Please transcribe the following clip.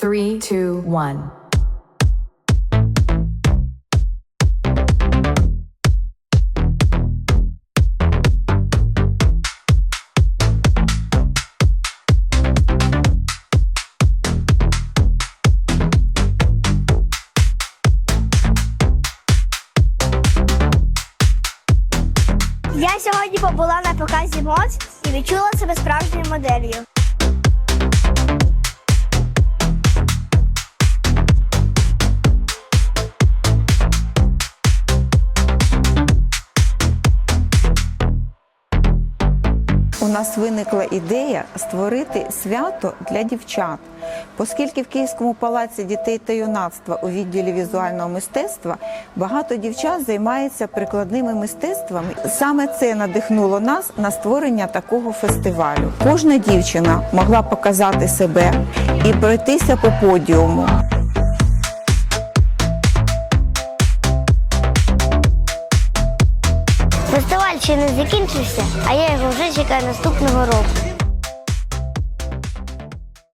Three, two, one. Я сьогодні побула на показі мод і відчула себе справжньою моделлю. У нас виникла ідея створити свято для дівчат, оскільки в Київському палаці дітей та юнацтва у відділі візуального мистецтва багато дівчат займається прикладними мистецтвами. Саме це надихнуло нас на створення такого фестивалю. Кожна дівчина могла показати себе і пройтися по подіуму. Фестиваль ще не закінчився, а я його вже чекаю наступного року.